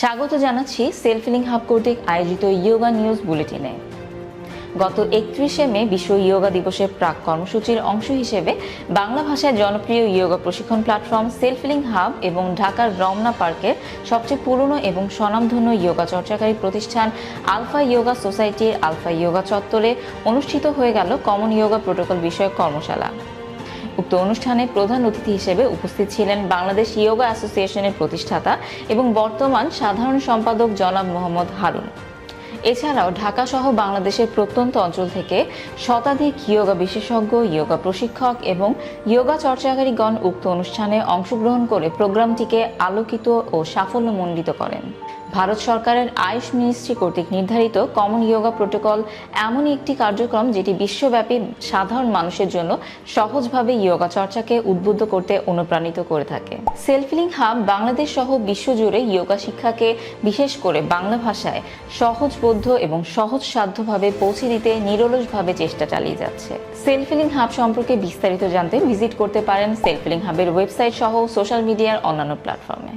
স্বাগত জানাচ্ছি সেলফিলিং হাব কর্তৃক আয়োজিত ইয়োগা নিউজ বুলেটিনে। গত একত্রিশে মে বিশ্ব ইয়োগা দিবসের প্রাক কর্মসূচির অংশ হিসেবে বাংলা ভাষায় জনপ্রিয় ইয়োগা প্রশিক্ষণ প্ল্যাটফর্ম সেলফিলিং হাব এবং ঢাকার রমনা পার্কের সবচেয়ে পুরনো এবং স্বনামধন্য ইয়োগা চর্চাকারী প্রতিষ্ঠান আলফা ইয়োগা সোসাইটির আলফা ইয়োগা চত্বরে অনুষ্ঠিত হয়ে গেল কমন ইয়োগা প্রোটোকল বিষয়ক কর্মশালা। উক্ত অনুষ্ঠানে প্রধান অতিথি হিসেবে উপস্থিত ছিলেন বাংলাদেশ ইয়োগা অ্যাসোসিয়েশনের প্রতিষ্ঠাতা এবং বর্তমান সাধারণ সম্পাদক জনাব মোহাম্মদ হারুন। এছাড়াও ঢাকা সহ বাংলাদেশের প্রত্যন্ত অঞ্চল থেকে শতাধিক ইয়োগা বিশেষজ্ঞ, ইয়োগা প্রশিক্ষক এবং ইয়োগা চর্চাকারীগণ উক্ত অনুষ্ঠানে অংশগ্রহণ করে প্রোগ্রামটিকে আলোকিত ও সাফল্যমণ্ডিত করেন। ভারত সরকারের আয়ুষ মিনিস্ট্রি কর্তৃক নির্ধারিত কমন ইয়োগা প্রোটোকল এমনই একটি কার্যক্রম যেটি বিশ্বব্যাপী সাধারণ মানুষের জন্য সহজভাবে ইয়োগা চর্চাকে উদ্বুদ্ধ করতে অনুপ্রাণিত করে থাকে। সেলফিলিং হাব বাংলাদেশ সহ বিশ্বজুড়ে ইয়োগা শিক্ষাকে বিশেষ করে বাংলা ভাষায় সহজবোধ্য এবং সহজ সাধ্যভাবে পৌঁছে দিতে নিরলসভাবে চেষ্টা চালিয়ে যাচ্ছে। সেলফিলিং হাব সম্পর্কে বিস্তারিত জানতে ভিজিট করতে পারেন সেলফিলিং হাবের ওয়েবসাইট সহ সোশ্যাল মিডিয়ার অন্যান্য প্ল্যাটফর্মে।